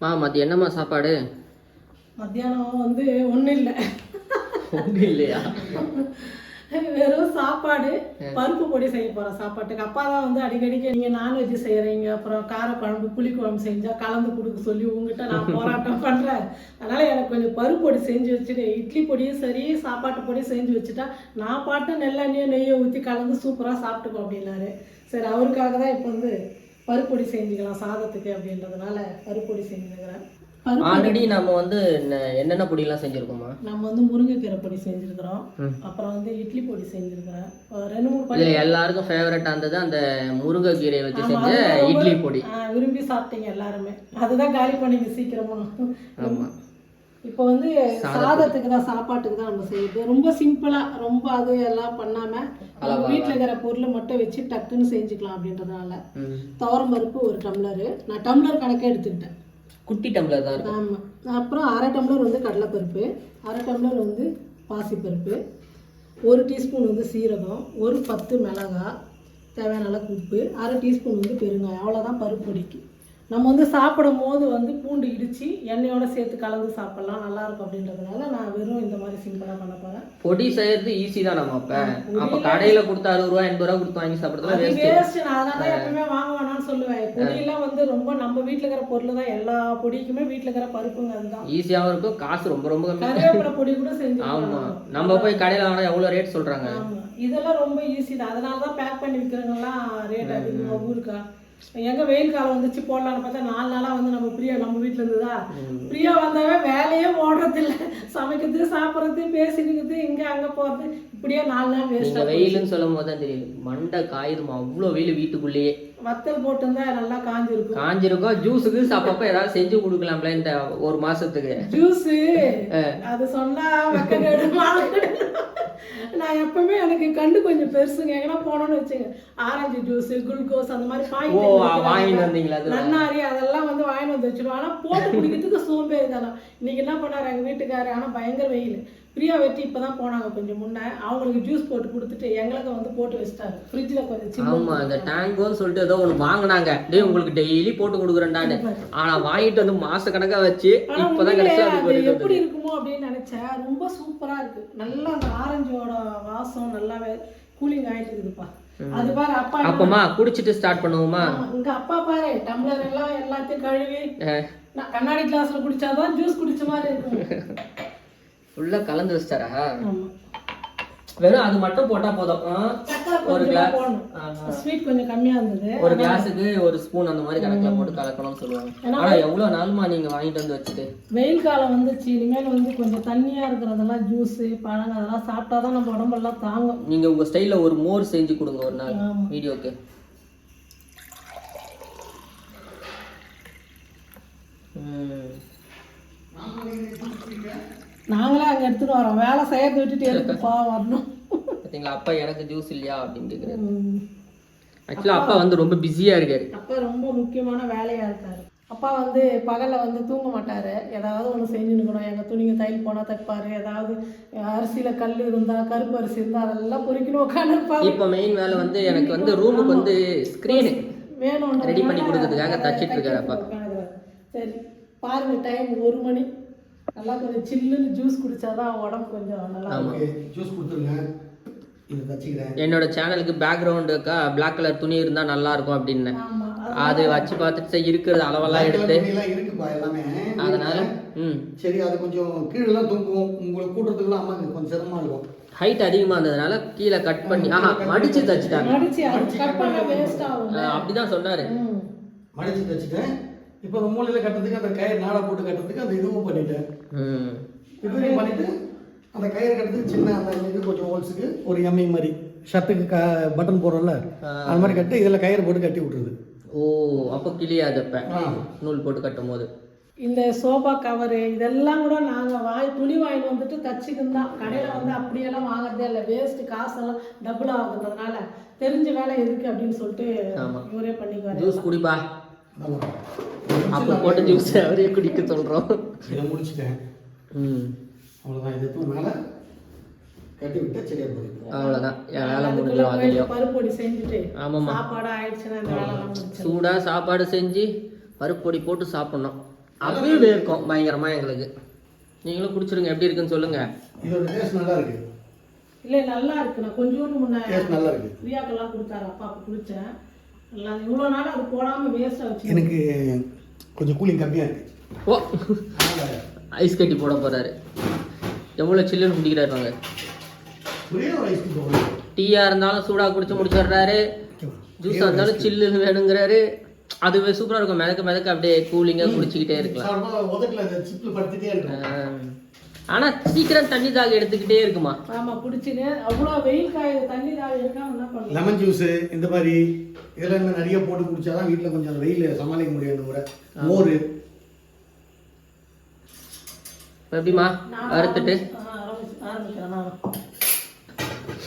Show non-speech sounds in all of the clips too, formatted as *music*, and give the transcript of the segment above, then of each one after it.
மா மதியம் என்னம்மா சாப்பாடு? மத்தியானம் வந்து ஒன்றும் இல்லை. ஒன்றும் இல்லையா? வெறும் சாப்பாடு பருப்பு பொடி செய்ய போகிறோம் சாப்பாட்டுக்கு. அப்பா தான் வந்து அடிக்கடிக்கு நீங்கள் நான்வெஜ் செய்கிறீங்க அப்புறம் காரக்குழம்பு புளிக்குழம்பு செஞ்சால் கலந்து கொடுக்க சொல்லி உங்ககிட்ட நான் போராட்டம் பண்ணுறேன் அதனால் எனக்கு கொஞ்சம் பருப்பு பொடி செஞ்சு வச்சுட்டு இட்லி பொடியும் சரி சாப்பாட்டு பொடியும் செஞ்சு வச்சுட்டா நான் பாட்டு நெல்லெண்ணெயோ நெய்யை ஊற்றி கலந்து சூப்பராக சாப்பிட்டுக்கோ அப்படின்னாரு. சரி அவருக்காக தான் இப்போ வந்து பருப்பு பொடி செஞ்சுக்கலாம் சாதத்துக்கு அப்படின்றதுனால பருப்பு பொடி செஞ்சுருக்கிறேன். பருப்பு ஆல்ரெடி நம்ம வந்து என்ன- என்னென்ன பொடியெல்லாம் செஞ்சிருக்கோமா? நம்ம வந்து முருங்கைக்கீரை பொடி செஞ்சுருக்கிறோம். அப்புறம் வந்து இட்லி பொடி செஞ்சுருக்கிறேன். ரெண்டு மூணு பொடி எல்லாருக்கும் ஃபேவரட்டா இருந்தது அந்த முருங்கைக்கீரையை வச்சு செஞ்ச இட்லி பொடி. விரும்பி சாப்பிட்டீங்க எல்லாருமே. அதுதான் காலி பண்ணிங்க சீக்கிரமா. ஆமா. இப்போ வந்து சாதத்துக்கு தான் சாப்பாட்டுக்கு தான் நம்ம செய்யுது ரொம்ப சிம்பிளா ரொம்ப அது எல்லாம் பண்ணாம நம்ம வீட்டில் இருக்கிற பொருளை மட்டும் வச்சு டக்குன்னு செஞ்சுக்கலாம் அப்படின்றதுனால. துவரம் பருப்பு ஒரு டம்ளரு. நான் டம்ளர் கணக்கே எடுத்துக்கிட்டேன். குட்டி டம்ளர் தான் ஆமாம் அப்புறம் அரை டம்ளர் வந்து கடலைப்பருப்பு அரை டம்ளர் வந்து பாசிப்பருப்பு ஒரு டீஸ்பூன் வந்து சீரகம் ஒரு பத்து மிளகாய் தேவையான அளவுக்கு உப்பு அரை டீஸ்பூன் வந்து பெருங்காயம். அவ்வளோதான் பருப்பு பொடிக்கு. நம்ம வந்து சாப்பிடும் போது வந்து பூண்டு இடித்து எண்ணெயோட சேர்த்து கலந்து சாப்பிட்லாம் நல்லா இருக்கும் அப்படின்றதுனால நான் வெறும் இந்த மாதிரி சிம்பிளாக பண்ண போகிறேன் பொடி செய்யறது ஈஸி தான் நம்ம அப்ப. அப்ப கடையில கொடுத்து அறுபது ரூபா எண்பது ரூபா கொடுத்து வாங்கி சாப்பிடுறதுல அது வேஸ்ட் நான் அதனால தான் எப்பவுமே வாங்க வேணாம்னு சொல்லுவேன். பொடியெல்லாம் வந்து ரொம்ப நம்ம வீட்டில் இருக்கிற பொருள் தான். எல்லா பொடிக்குமே வீட்டில் இருக்கிற பருப்புங்க அதுதான். ஈஸியாவும் இருக்கும். காசு ரொம்ப ரொம்ப கம்மி. கருவேப்பிலை பொடி கூட செஞ்சு ஆமா. நம்ம போய் கடையில வாங்கினா எவ்வளவு ரேட் சொல்றாங்க? இதெல்லாம் ரொம்ப ஈஸி தான். அதனால தான் பேக் பண்ணி விற்கிறவங்கலாம் ரேட் அதிகமாக ஊருக்கா. எங்க வெயில் காலம் வந்துச்சு போடலாம்னு பார்த்தா நாலு நாளா வந்து நம்ம பிரியா நம்ம வீட்ல இருந்ததா? பிரியா வந்தாவே வேலையே ஓடுறது இல்ல சமைக்கிறது சாப்பிட்றது பேசிக்கிறது இங்க அங்க போறது. இப்படியே நாலு நாள் வேஸ்ட் வெயிலுன்னு சொல்லும் போது தான் தெரியுது. மண்டை காயுதுமா அவ்வளோ வெயில் வீட்டுக்குள்ளேயே. வத்தல் போட்டிருந்தா நல்லா காஞ்சிருக்கும். காஞ்சிருக்கோம் ஜூஸுக்கு அப்பப்ப ஏதாவது செஞ்சு கொடுக்கலாம்ல இந்த ஒரு மாசத்துக்கு. ஜூஸ்? அது சொன்னா. நான் எப்பவுமே எனக்கு கண்டு கொஞ்சம் பெருசுங்க. எங்கன்னா போனோம்னு வச்சுங்க. ஆரஞ்சு ஜூஸ் குளுக்கோஸ் அந்த மாதிரி வாங்கிட்டு வந்தீங்களா? நன்னாரி அதெல்லாம் வந்து வாங்கிட்டு வந்து வச்சிருவோம் ஆனா போட்டு குடிக்கிறதுக்கு சோம்பேறி தானே இன்னைக்கு என்ன பண்ணாரு எங்க வீட்டுக்காரரு ஆனா பயங்கர வெயில். பிரியா வெட்டி இப்பதான் போனாங்க கொஞ்சம் முன்ன. அவங்களுக்கு ஜூஸ் போட்டு கொடுத்துட்டு எங்களுக்கு வந்து போட்டு வச்சிட்டாரு. ஃப்ரிட்ஜில் கொஞ்சம் ஆமா இந்த டேங்கோன்னு சொல்லிட்டு ஏதோ ஒண்ணு வாங்குனாங்க. டேய் உங்களுக்கு டெய்லி போட்டு கொடுக்குறேன்டான்னு. ஆனா வாங்கிட்டு வந்து மாச கணக்கா வச்சு இப்பதான் போயிட்டு எப்படி இருக்குமோ அப்படின்னு நினைச்சேன். ரொம்ப சூப்பரா இருக்கு. நல்லா அந்த ஆரஞ்சோட வாசம் நல்லாவே கூலிங் ஆயிட்டு இருக்குதுப்பா அது பாரு அப்பா அப்பமா குடிச்சிட்டு ஸ்டார்ட் பண்ணுவோமா? இங்க அப்பா பாரு டம்ளர் எல்லாம் எல்லாத்தையும் கழுவி. கண்ணாடி கிளாஸ்ல குடிச்சாதான் ஜூஸ் குடிச்ச மாதிரி இருக்கும். *laughs* ஃபுல்லா கலந்து வச்சிட்டாரா? ஆமா. வெறும் அது மட்டும் போட்டா போதும். ஒரு கிளாஸ் ஸ்வீட் கொஞ்சம் கம்மியா இருந்தது. ஒரு கிளாஸுக்கு ஒரு ஸ்பூன் அந்த மாதிரி கணக்குல போட்டு கலக்கணும்னு சொல்லுவாங்க. ஆனா எவ்வளவு நாளுமா நீங்க வாங்கிட்டு வந்து வச்சுட்டு? வெயில் காலம் வந்துச்சு. இனிமேல் வந்து கொஞ்சம் தண்ணியா இருக்கிறதெல்லாம் ஜூஸ் பழங்க அதெல்லாம் சாப்பிட்டாதான் நம்ம உடம்பெல்லாம் தாங்கும். நீங்க உங்க ஸ்டைல்ல ஒரு மோர் செஞ்சு கொடுங்க ஒரு நாள். வீடியோக்கு. ம். நாங்களே அங்க எடுத்துட்டு வரோம். வேலை செய்யறதை விட்டுட்டு எதுக்குப்பா வரணும்? பாத்தீங்களா? அப்பா எனக்கு ஜூஸ் இல்லையா அப்படின்னு கேக்குறாரு. உம். ஆக்சுவலா அப்பா வந்து ரொம்ப பிஸியா இருக்காரு. அப்பா ரொம்ப முக்கியமான வேலையா இருக்காரு. அப்பா வந்து பகல்ல வந்து தூங்க மாட்டாரு. ஏதாவது ஒன்று செஞ்சுருக்கணும் எங்க துணிங்க தையல் போனா தைப்பாரு. ஏதாவது அரிசியில கல் இருந்தா கருப்பு அரிசி இருந்தா அதெல்லாம் பொறிக்கணும் உட்காந்துருப்பாரு இப்போ மெயின் வேலை வந்து எனக்கு வந்து ரூமுக்கு வந்து ஸ்க்ரீனு வேணும் ரெடி பண்ணி கொடுக்கறதுக்காக தச்சிட்டு இருக்காரு அப்பா. சரி பாருங்க டைம் ஒரு மணி. நல்லா கொஞ்சம் சில்லுன்னு ஜூஸ் குடிச்சாதான் உடம்பு கொஞ்சம் நல்லா ஓகே ஜூஸ் கொடுத்துருங்க. இதை தச்சுக்கிறேன் என்னோட சேனலுக்கு பேக்ரவுண்டுக்கா Black கலர் துணி இருந்தா நல்லா இருக்கும் அப்படின்னு. ஆமா. அது வச்சு பார்த்துட்டு இருக்கிறது அளவெல்லாம் எடுத்து. எல்லாம் இருக்குப்பா எல்லாமே. அதனால ம். சரி அது கொஞ்சம் கீழெல்லாம் தூங்குவோம். உங்களுக்கு கூட்டுறதுக்குலாம் அம்மாக்கு கொஞ்சம் சிரமமா இருக்கும். ஹைட் அதிகமா இருந்ததுனால கீழே கட் பண்ணி ஆஹா மடிச்சு தச்சுட்டாங்க. அப்படிதான் சொன்னாரு. ம். மடிச்சு தச்சுட்டேன். இப்போ மூலையில் கட்டுறதுக்கு அந்த கயிறு நாடா போட்டு கட்டுறதுக்கு அந்த இதுவும் பண்ணிட்டேன். ம் இதுவும் பண்ணிட்டு அந்த கயிறு கட்டுறதுக்கு சின்ன அந்த இது கொஞ்சம் ஹோல்ஸுக்கு ஒரு எம்ஐ மாதிரி. ஷர்ட்டுக்கு க பட்டன் போடுறோம்ல அது மாதிரி கட்டி இதில் கயிறு போட்டு கட்டி விட்டுருது. ஓ அப்போ கிளியாது அப்ப? ஆ. நூல் போட்டு கட்டும் போது இந்த சோபா கவரு இதெல்லாம் கூட நாங்கள் வாய் துணி வாங்கிட்டு வந்துட்டு தச்சுக்குன்னு தான். கடையில் வந்து அப்படியெல்லாம் வாங்குறதே இல்லை. வேஸ்ட் காசெல்லாம் டபுள் ஆகுதுன்றதுனால தெரிஞ்ச வேலை எதுக்கு அப்படின்னு சொல்லிட்டு. இவரே பண்ணிக்குவாரு. ஜூஸ் குடிப்பா. அப்போ போட்ட ஜூஸ் அவரே குடிக்க சொல்றோம். இதை முடிச்சிட்டேன். ம். அவ்வளோதான் இது மேலே கட்டி விட்டு சரியாக போயிடும் அவ்வளோதான் என் வேலை போயிட்டு அதுலயும். பருப்பொடி செஞ்சுட்டு ஆமாம்மா. சாப்பாடு ஆயிடுச்சுன்னா இந்த வேலைலாம் முடிச்சு சூடா சாப்பாடு செஞ்சு பருப்பு பொடி போட்டு சாப்பிடணும். அப்பயும் வேர்க்கும் பயங்கரமா எங்களுக்கு. நீங்களும் குடிச்சிருங்க. எப்படி இருக்குன்னு சொல்லுங்க. இதோட டேஸ்ட் நல்லா இருக்கு. இல்லை நல்லா இருக்கு. நான் கொஞ்சோண்டு முன்ன டேஸ்ட் நல்லா இருக்கு. பிரியாக்கெல்லாம் கொடுத்தாரு. அப்பா அப்போ குடித்தேன் இவ்வளோ நாள் அது போடாமல் வேஸ்ட்டாக வச்சு எனக்கு கொஞ்சம் கூலிங் கம்மியாக இருக்கு. ஓ. ஐஸ் கட்டி போட போறாரு. எவ்வளவு சில்லுன்னு குடிக்கிறாரு பாருங்க. ஒரே ஒரு ஐஸ் போடுறேன் டீயா இருந்தாலும் சூடா குடிச்சு முடிச்சிடுறாரு. ஜூஸா இருந்தாலும் சில்லுன்னு வேணுங்கிறாரு. அதுவே சூப்பரா இருக்கும். மிதக்க மிதக்க அப்படியே கூலிங்கா குடிச்சுக்கிட்டே இருக்கலாம். உதட்டில் அந்த சிப்பில் படுத்துட்டே இருக்கேன் ஆஹ். ஆனா சீக்கிரம் தண்ணி தாக எடுத்துக்கிட்டே இருக்குமா? ஆமாம் குடிச்சுன்னு. அவ்வளோ வெயில் காயுது தண்ணி தாகம் இருக்காம என்ன பண்ணலாம் லெமன் ஜூஸு இந்த மாதிரி இதெல்லாம் நிறைய போட்டு குடிச்சாதான் வீட்டில் கொஞ்சம் வெயில் சமாளிக்க முடியும் கூட. மோர் எப்படிமா வறுத்துட்டு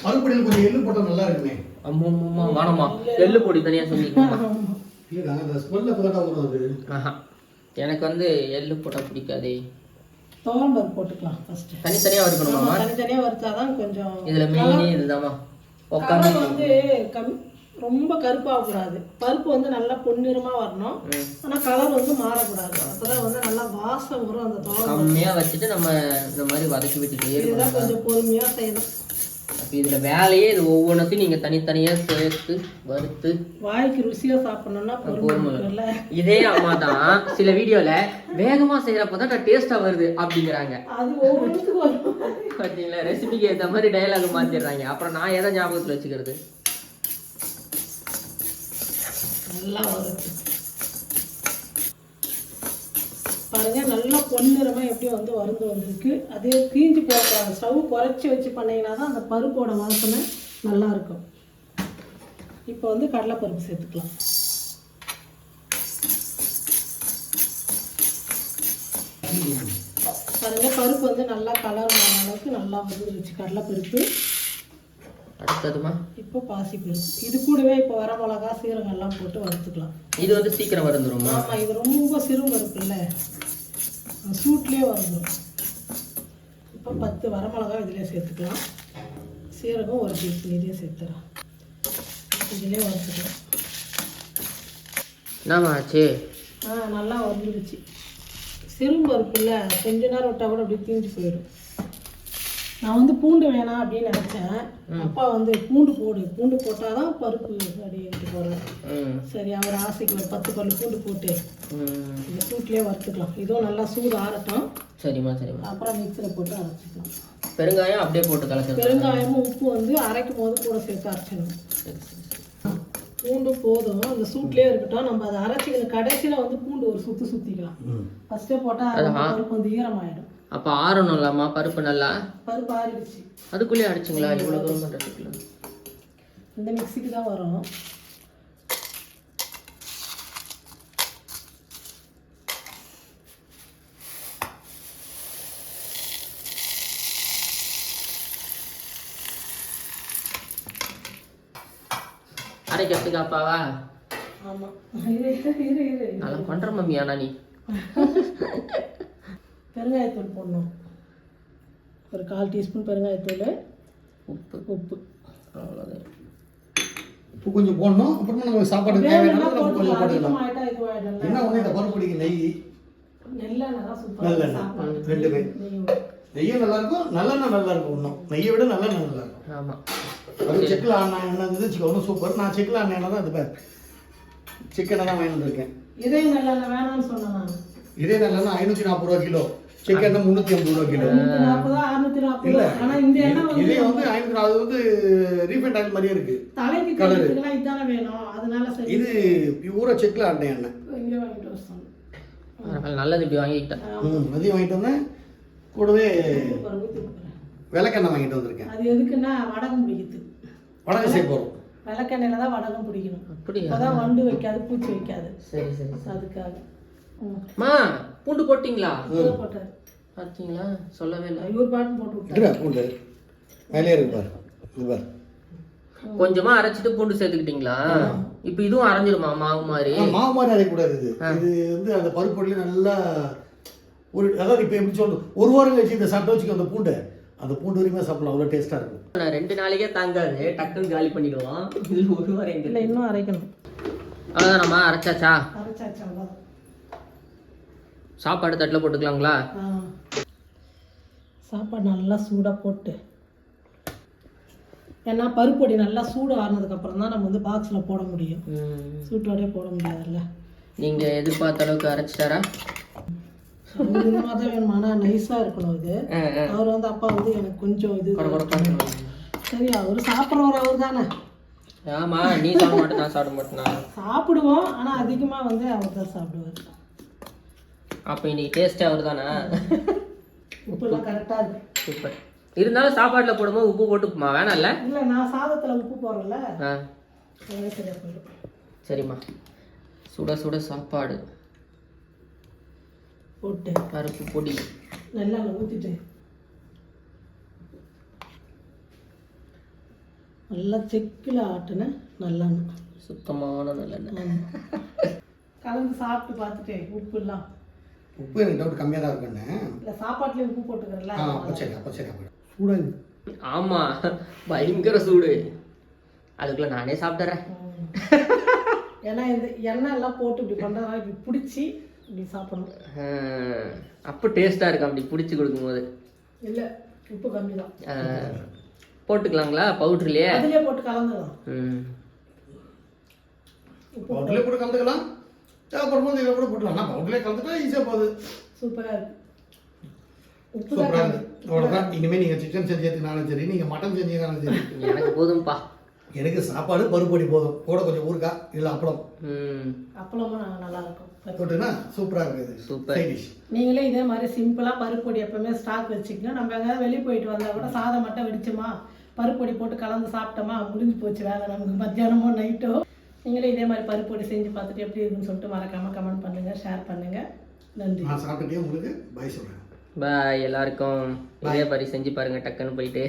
மறுபடியும் கொஞ்சம் எள்ளு போட்டால் நல்லா இருக்குமே. அம்மா அம்மா வானம்மா. எள்ளு பொடி தனியா சொல்லிக்கோமா எனக்கு வந்து எள்ளு போட்டா பிடிக்காதே. துவரம் பருப்பு போட்டுக்கலாம் ஃபஸ்ட்டு தனித்தனியா வறுக்கணுமாமா தனித்தனியாக வறுத்தாதான் கொஞ்சம் இதுல மெயினே இதுதாம்மா. உட்காந்து வந்து கம் ரொம்ப கருப்பாகக்கூடாது. பருப்பு வந்து நல்லா பொன்னிறமாக வரணும். ஆனால் கலர் வந்து மாறக்கூடாது. அப்பதான் வந்து நல்லா வாசம் வரும் அந்த துவரம் கம்மியா வச்சுட்டு நம்ம இந்த மாதிரி வதக்கி விட்டுட்டே இதுதான் கொஞ்சம் பொறுமையாக செய்யணும். அப்ப இதுல வேலையே இது ஒவ்வொன்றத்தையும் நீங்க தனித்தனியா சேர்த்து வறுத்து. வாய்க்கு ருசியாக சாப்பிடணும்னா பொறுமை இதே அம்மா தான். சில வீடியோல வேகமா செய்யறப்பதான் தான் டேஸ்டா வருது அப்படிங்கிறாங்க. அது ஒவ்வொன்றுத்துக்கும் வரும். பாத்தீங்களா? ரெசிபிக்கு ஏத்த மாதிரி டயலாக் மாத்திடுறாங்க. அப்புறம் நான் எதை ஞாபகத்துல வச்சுக்கிறது? நல்லா வருது பாருங்க நல்லா பொன்னிறமாக எப்படி வந்து வருந்து வந்திருக்கு. அதே தீஞ்சு போகக்கூடாது ஸ்டவ் குறைச்சி வச்சு பண்ணிங்கன்னா தான் அந்த பருப்போட வாசனை நல்லா இருக்கும். இப்போ வந்து கடலைப்பருப்பு சேர்த்துக்கலாம். பாருங்க பருப்பு வந்து நல்லா கலர் வர அளவுக்கு நல்லா வந்துருச்சு கடலைப்பருப்பு. அடுத்ததுமா? இப்போ பாசிப்பருப்பு இது கூடவே இப்போ வர மிளகா சீரகம் எல்லாம் போட்டு வறுத்துக்கலாம். இது வந்து சீக்கிரம் வருந்துருமா ஆமா இது ரொம்ப சிறு பருப்புல்ல சூட்லேயே வந்துடும் இப்போ பத்து வரமிளகா இதிலே சேர்த்துக்கலாம். சீரகம் ஒரு பீஸ் இதிலே சேர்த்துக்கலாம் இதிலே வறுத்துக்கலாம். என்னம்மா ஆச்சு? ஆ நல்லா வந்துடுச்சு சிறு பருப்புல்ல கொஞ்ச நேரம் விட்டால் கூட அப்படியே தீஞ்சு போயிடும். நான் வந்து பூண்டு வேணாம் அப்படின்னு நினச்சேன். அப்பா வந்து பூண்டு போடு. பூண்டு போட்டால் தான் பருப்பு அப்படின்ட்டு போகிறேன் ம். சரி அவர் ஆசைக்கு ஒரு பத்து பல்லு பூண்டு போட்டு இந்த சூட்லேயே வறுத்துக்கலாம். இதுவும் நல்லா சூடு ஆறட்டும். சரிம்மா சரிம்மா. அப்புறம் மிக்சியில் போட்டு அரைச்சிக்கலாம். பெருங்காயம் அப்படியே போட்டு கலக்கிறது. பெருங்காயமும் உப்பு வந்து அரைக்கும் போது கூட சேர்த்து அரைச்சிடணும். சரி சரி சரி. பூண்டு போதும். அந்த சூட்லேயே இருக்கட்டும். நம்ம அதை அரைச்சிக்கணும் கடைசியில் வந்து பூண்டு ஒரு சுற்றி சுற்றிக்கலாம் ஃபஸ்ட்டே போட்டால் பருப்பு வந்து ஈரமாயிடும். அப்ப ஆறணும்லாமா பருப்பு நல்லா? பருப்பு ஆறிடுச்சு. அதுக்குள்ளேயே அடிச்சுங்களா? இவ்வளவு தூரம் பண்றதுக்குள்ள. இந்த மிக்சிக்கு தான் வரும். அரைக்கிறதுக்கு அப்பாவா? ஆமாம் நல்லா பண்ற மம்மி ஆனா நீ. *laughs* பெருங்காயத்தூள் போடணும். ஒரு கால் டீஸ்பூன் பெருங்காயத்தூள் உப்பு. உப்பு. அவ்வளோதான் உப்பு கொஞ்சம் போடணும். அப்புறமா நம்ம சாப்பாடு தேவையான கொஞ்சம் என்ன ஒன்று இந்த பருப்பொடிக்கு நெய்? நெல்லெண்ணெய் ரெண்டுமே நெய் நெய்யும். நல்லா இருக்கும். நல்லெண்ணெய் நல்லா இருக்கும் இன்னும். நெய்யை விட நல்லெண்ணெய் நல்லா இருக்கும். ஆமா. அது செக்கில் ஆன எண்ணெய் வச்சுக்கோ சூப்பர் நான் செக்கில் ஆன எண்ணெய் தான் இது பேர். சிக்கனை தான் வாங்கி வந்திருக்கேன். இதே நெல்லெண்ணெய் வேணாம்னு சொன்னேன் இதே நல்லெண்ணெய் ஐநூற்றி நாற்பது ரூபா கிலோ. சிக்கன் முந்நூற்றி ஐம்பது ரூபா கிலோ. இல்ல. இதே வந்து ஐநூற்றி அது வந்து ரீஃபைண்ட் ஆயில் மாதிரியே இருக்கு. சரி. இது பியூரா செக்கில் ஆன எண்ணெய். நல்லது இப்படி வாங்கிக்கிட்டேன் ம் மதியம் வாங்கிட்டு வந்தேன். கூடவே. விளக்கெண்ணெய் வாங்கிட்டு வந்திருக்கேன். அது எதுக்குன்னா வடகம் பிடிக்குது. வடக்கு சேர்க்க போகிறோம் விளக்கெண்ணெயில தான் வடகம் பிடிக்கணும். அப்படியா? அப்பதான் வண்டு வைக்காது பூச்சி வைக்காது. சரி சரி. அதுக்காக. ம். அம்மா பூண்டு போட்டிங்களா? பார்த்தீங்களா சொல்லவே இல்லை. இவர் பாட்டு போட்டு பூண்டு. மேலே இருக்கு பாரு. இது பாரு. கொஞ்சமா அரைச்சிட்டு பூண்டு சேர்த்துக்கிட்டீங்களா? இப்போ இதுவும் அரைஞ்சிருமா மாவு மாதிரி மாவு மாதிரி அரைக்கக்கூடாது இது. இது வந்து அந்த பருப்பொடியில நல்லா ஒரு அதாவது இப்போ எப்படி சொல்லணும் ஒரு வாரம் கழிச்சு இந்த சாப்பிட்டு வச்சுக்கோ அந்த பூண்டை அந்த பூண்டு வரைக்குமே சாப்பிடலாம். அவ்வளோ டேஸ்ட்டாக இருக்கும். நான் ரெண்டு நாளைக்கே தாங்காது. டக்குன்னு காலி பண்ணிடுவோம். இது ஒரு வாரம் இல்லை இன்னும் அரைக்கணும். அவ்வளோதானம்மா அரைச்சாச்சா? அரைச்சாச்சு அவ்வளோதான் சாப்பாடு தட்டில் போட்டுக்கலாங்களா. சாப்பாடு நல்லா சூடாக போட்டு. ஏன்னா பருப்பொடி நல்லா சூடு ஆறுனதுக்கப்புறம் தான் நம்ம வந்து பாக்ஸில் போட முடியும். சூட்டோடய போட முடியாதுல்ல. நீங்க எதிர்பார்த்த அளவுக்கு அரைச்சிட்டாரா? இந்த மாதிரி வேணுமா? ஆனால் நைஸாக இருக்கணும் இது. அவர் வந்து அப்பா வந்து எனக்கு கொஞ்சம் இது. சரி அவர் சாப்பிட்றவர் அவர் தானே ஆமா நீ சாப்பிட மாட்டேன் நான் சாப்பிட மாட்டேனா சாப்பிடுவோம் ஆனால் அதிகமாக வந்து அவர் தான் சாப்பிடுவார். அப்போ இன்னைக்கு டேஸ்டே அவர் தானே உப்புலாம் கரெக்டாக இருக்கு. சூப்பர். இருந்தாலும் சாப்பாட்டில் போடும்போது உப்பு போட்டுக்குமா வேணாம்ல? இல்லை நான் சாதத்தில் உப்பு போடுறேன்ல ஆ. சரிம்மா. சுட சுட சாப்பாடு. போட்டு. பருப்பு பொடி. நல்லெண்ணெய் ஊற்றிட்டு நல்லா செக்கில் ஆட்டுன நல்லெண்ணெய். சுத்தமான நல்லெண்ணெய். கலந்து சாப்பிட்டு பார்த்துட்டு உப்பு எல்லாம் உப்பு எனக்கு டவுட் கம்மியாக தான் இருக்குன்னு. இல்லை சாப்பாட்டுலேயும் உப்பு போட்டுக்கிறல ஆ அப்போ சரி அப்போ சரி அப்போ. சூடாக இருக்குது ஆமா பயங்கர சூடு. அதுக்குள்ள நானே சாப்பிட்டுறேன். ஏன்னா இந்த எண்ணெய் எல்லாம் போட்டு இப்படி பண்ணுறதுனால இப்படி பிடிச்சி இப்படி சாப்பிடணும். அப்போ டேஸ்டா இருக்கும் அப்படி பிடிச்சி கொடுக்கும்போது. இல்லை உப்பு கம்மி தான். போட்டுக்கலாங்களா? பவுட்ருலையே? அதுலேயே போட்டு கலந்துடலாம் ம். பவுடர்லேயே போட்டு கலந்துக்கலாம். தேவைப்படும் இதில் கூட போட்டுக்கலாம். ஆனால் பவுடர்லேயே கலந்துட்டா ஈஸியாக போகுது. சூப்பராக இருக்கு. சூப்பராக. இருக்குது அவ்வளோதான் இனிமேல் நீங்கள் சிக்கன் செஞ்சதுனாலும் சரி நீங்கள் மட்டன் செஞ்சீங்கனாலும் சரி. எனக்கு போதும்பா. எனக்கு சாப்பாடு பருப்பொடி போதும். கூட கொஞ்சம் ஊறுகாய் இல்லை அப்பளம். ம். அப்பளமும் நல்லா இருக்கும் போட்டுன்னா சூப்பராக இருக்குது டிஷ் நீங்களே இதே மாதிரி சிம்பிளாக பருப்பொடி எப்பவுமே ஸ்டாக் வச்சுக்கணும் நம்ம எங்கேயாவது வெளியே போயிட்டு வந்தால் கூட சாதம் மட்டும் வெடிச்சோமா? பருப்பொடி போட்டு கலந்து சாப்பிட்டோமா? முடிஞ்சு போச்சு வேலை நமக்கு. மத்தியானமோ நைட்டோ நீங்களே இதே மாதிரி பருப்பொடி செஞ்சு பார்த்துட்டு எப்படி இருக்குன்னு சொல்லிட்டு மறக்காமல் கமெண்ட் பண்ணுங்கள் ஷேர் பண்ணுங்கள் நன்றி. நான் சாப்பிட்டுட்டே உங்களுக்கு பை சொல்கிறேன் பாய் எல்லாருக்கும். இதே மாதிரி செஞ்சு பாருங்க டக்குன்னு போயிட்டு.